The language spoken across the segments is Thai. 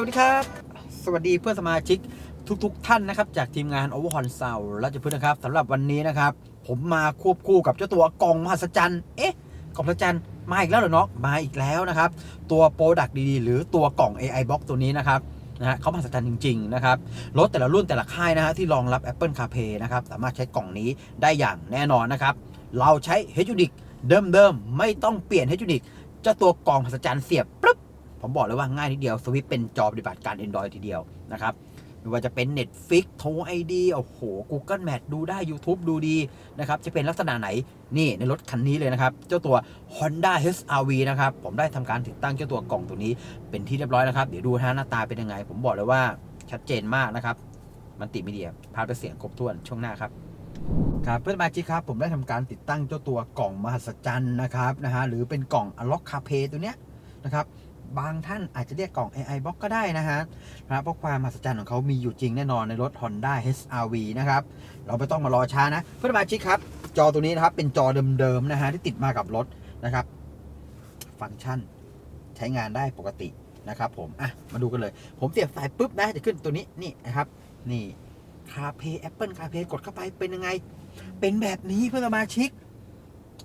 วัสดีครับ สวัสดีเพื่อนสมาชิกทุกๆทท่านนะครับ จากทีมงาน o v e r h o n s o u และจะพูดนะครับสำหรับวันนี้นะครับ ผมมาควบคู่กับเจ้าตัวกล่องมหัศจรรย์เอ๊ะกล่องมหัศจรรย์มาอีกแล้วเหรอเนาะมาอีกแล้วนะครับ ตัวโปรดักดีๆ หรือตัวกล่อง AI Box ตัวนี้นะครับนะฮะเขามหัศจรรย์จริง ๆ นะครับ รถแต่ละรุ่นแต่ละค่ายนะฮะที่รองรับ Apple CarPlay นะครับ สามารถใช้กล่องนี้ได้อย่างแน่นอนนะครับ เราใช้ h u d i c เดิมๆ ไม่ต้องเปลี่ยน h u d i c เจ้าตัวกล่องมหัศจรรย์เสียบ ผมบอกเลยว่าง่ายนิดเดียวสวิตเป็นจอปฏิบัติการ Android ทีเดียว นะครับไม่ว่าจะเป็น Netflix โทร ID โอ้โห Google Map ดูได้ YouTube ดูดีนะครับ จะเป็นลักษณะไหน นี่ในรถคันนี้เลยนะครับ เจ้าตัว Honda HRV นะครับ ผมได้ทำการติดตั้งเจ้าตัวกล่องตัวนี้เป็นที่เรียบร้อยนะครับ เดี๋ยวดูนะฮะหน้าตาเป็นยังไง ผมบอกเลยว่าชัดเจนมากนะครับ มันติมีเดียภาพและเสียงครบถ้วนช่วงหน้าครับครับเพื่อนสมาชิกครับผมได้ทำการติดตั้งเจ้าตัวกล่องมหัศจรรย์นะครับนะฮะหรือเป็นกล่อง Unlock CarPlay ตัวเนี้ยนะครับ บางท่านอาจจะเรียกกล่อง AI Box ก็ได้นะฮะนะเพราะความมหัศจรรย์ของเขามีอยู่จริงแน่นอนในรถ Honda HRV นะครับ เราไม่ต้องมารอช้านะเพื่อนสมาชิกครับ จอตัวนี้นะครับ เป็นจอเดิมๆนะฮะที่ติดมากับรถนะครับ ฟังก์ชันใช้งานได้ปกตินะครับผม อะ มาดูกันเลย ผมเสียบสายปุ๊บนะจะขึ้นตัวนี้นี่นะครับ นี่ CarPlay Apple CarPlay กดเข้าไปเป็นยังไง เป็นแบบนี้เพื่อนสมาชิก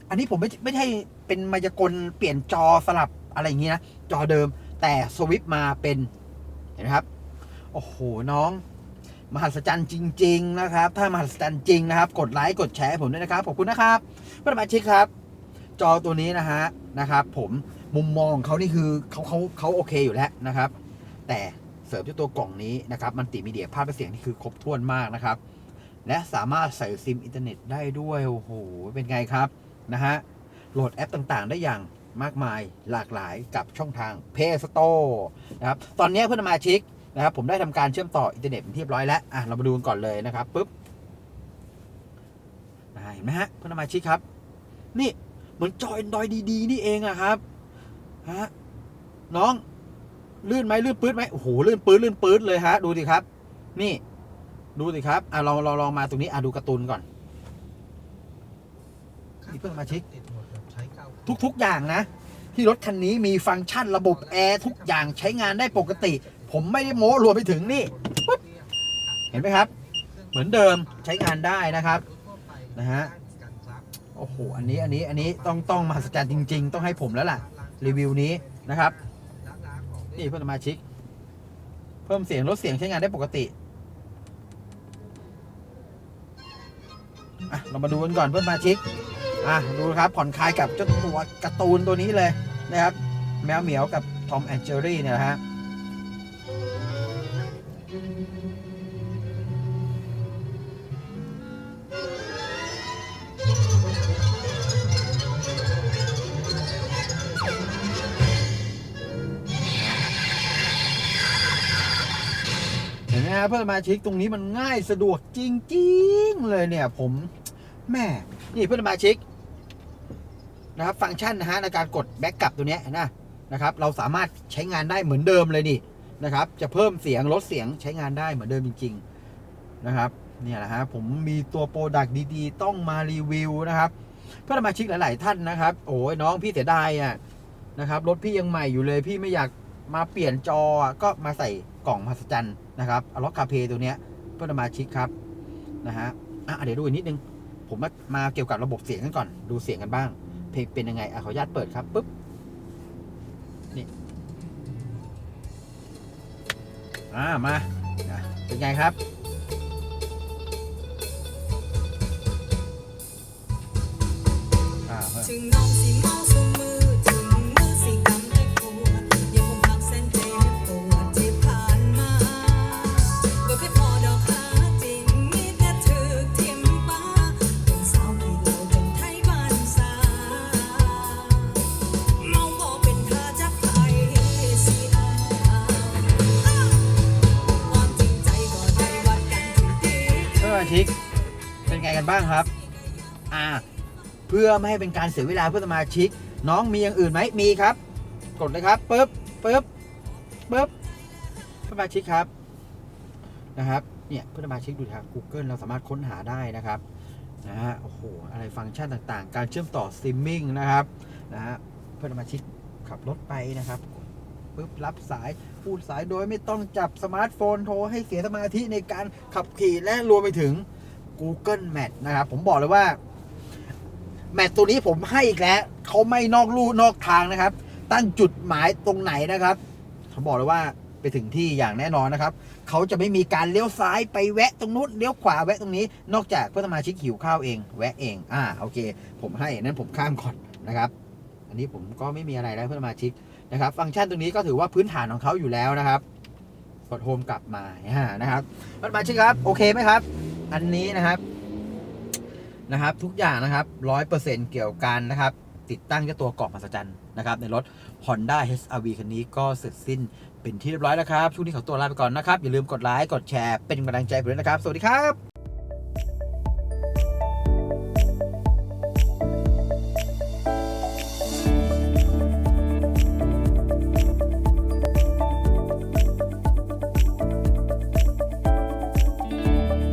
อันนี้ผมไม่ไม่ใช่เป็นมายากลเปลี่ยนจอสลับ อะไรอย่างเงี้นะจอเดิมแต่สวิปมาเป็นเห็นไหมครับ โอ้โหน้อง มหัศจรรย์จริง ๆ นะครับ ถ้ามหัศจรรย์จริงนะครับ กดไลค์กดแชร์ผมด้วยนะครับขอบคุณนะครับเพื่อนสมาชิกครับ จอตัวนี้นะฮะนะครับ ผมมุมมองของเขานี่คือเขาเขาเขาโอเคอยู่แล้วนะครับ แต่เสริมด้วยตัวกล่องนี้นะครับมันติมีเดียภาพและเสียงนี่คือครบถ้วนมากนะครับ และสามารถใส่ซิมอินเทอร์เน็ตได้ด้วยโอ้โหเป็นไงครับนะฮะโหลดแอปต่างๆ ได้อย่าง มากมายหลากหลายกับช่องทาง Play Store นะครับ ตอนนี้เพื่อนสมาชิกนะครับ ผมได้ทำการเชื่อมต่ออินเทอร์เน็ตเป็นที่เรียบร้อยแล้วอะเรามาดูกันก่อนเลยนะครับปุ๊บเห็นไหมฮะเพื่อนสมาชิกครับ นี่เหมือนจอ Android ดี ๆ นี่เองอะครับฮะน้องลื่นไหมลื่นปื๊ดไหมโอ้โหลื่นปื๊ดลื่นปื๊ดเลยฮะ ดูดิครับ นี่ ดูสิครับอะลองลองลองมาตรงนี้อะดูการ์ตูนก่อน นี่เพื่อนสมาชิกติดหมดแบบใช้เก้าทุกๆอย่างนะ ที่รถคันนี้มีฟังก์ชันระบบแอร์ทุกอย่างใช้งานได้ปกติ ผมไม่ได้โม้รวมไปถึงนี่ปุ๊บเห็นไหมครับ เหมือนเดิมใช้งานได้นะครับนะฮะโอ้โหอันนี้อันนี้อันนี้ต้องต้องมหัศจรรย์จริง ๆ ต้องให้ผมแล้วล่ะ รีวิวนี้นะครับนี่เพื่อนสมาชิก เพิ่มเสียงลดเสียงใช้งานได้ปกติอะเรามาดูกันก่อนเพื่อนสมาชิก อะดูนะครับผ่อนคลายกับเจ้าตัวการ์ตูนตัวนี้เลยนะครับ แมวเหมียวกับทอมแอนเจอรี่เนี่ยนะฮะเห็นไหมเพื่อนสมาชิกตรงนี้มันง่ายสะดวกจริง ๆ เลยเนี่ยผมแม่นี่เพื่อนสมาชิก นะครับฟังก์ชันนะฮะในการกดแบ็กกลับตัวเนี้ยนะนะครับ เราสามารถใช้งานได้เหมือนเดิมเลยนี่นะครับ จะเพิ่มเสียงลดเสียงใช้งานได้เหมือนเดิมจริง ๆนะครับเนี่ยแหละฮะผมมีตัวโปรดักต์ดีๆ ต้องมารีวิวนะครับเพื่อนสมาชิกหลาย ๆ ท่านนะครับ โอ้ยน้องพี่เสียดายอะนะครับรถพี่ยังใหม่อยู่เลยพี่ไม่อยากมาเปลี่ยนจอก็มาใส่กล่องมหัศจรรย์นะครับอล็อกคาเพตัวเนี้ยเพื่อนสมาชิกครับนะฮะอะเดี๋ยวดูอีกนิดนึง ผมมามาเกี่ยวกับระบบเสียงกันก่อน ดูเสียงกันบ้าง เพลงเป็นยังไงอะขออนุญาตเปิดครับปุ๊บนี่อ่ามาเป็นไงครับอ่า ชิก เป็นไงกันบ้างครับ อ่า เพื่อไม่ให้เป็นการเสียเวลาเพื่อสมาชิก น้องมีอย่างอื่นไหมมีครับ กดเลยครับปึ๊บปึ๊บปึ๊บเพื่อสมาชิกครับนะครับเนี่ยเพื่อนสมาชิกดูทาง Google เราสามารถค้นหาได้นะครับนะฮะโอ้โหอะไรฟังก์ชันต่างๆ การเชื่อมต่อสตรีมมิ่งนะครับนะฮะเพื่อนสมาชิกขับรถไปนะครับ ปุ๊บรับสายพูดสายโดยไม่ต้องจับสมาร์ทโฟนโทรให้เสียสมาธิในการขับขี่และรวมไปถึง Google Map นะครับ ผมบอกเลยว่า แมปตัวนี้ผมให้อีกแล้วเขาไม่นอกลู่นอกทางนะครับ ตั้งจุดหมายตรงไหนนะครับเขาบอกเลยว่าไปถึงที่อย่างแน่นอนนะครับ เขาจะไม่มีการเลี้ยวซ้ายไปแวะตรงนู้นเลี้ยวขวาแวะตรงนี้ นอกจากเพื่อนสมาชิกหิวข้าวเอง แวะเอง อ่า โอเค ผมให้นั้นผมข้ามก่อนนะครับ อันนี้ผมก็ไม่มีอะไรแล้วเพื่อนสมาชิก นะครับ ฟังก์ชันตรงนี้ก็ถือว่าพื้นฐานของเขาอยู่แล้วนะครับ กดโฮมกลับมานะครับเพื่อนสมาชิครับ โอเคไหมครับ อันนี้นะครับนะครับ ทุกอย่างนะครับร้อยเปอร์เซ็นเกี่ยวกันนะครับ ติดตั้งเจ้าตัวเกาะมหัศจรรย์นะครับ ในรถ Honda HRV คันนี้ก็เสร็จสิ้นเป็นที่เรียบร้อยแล้วครับ ช่วงนี้ขอตัวลาไปก่อนนะครับ อย่าลืมกดไลค์กดแชร์เป็นกำลังใจผมด้วยนะครับ สวัสดีครับ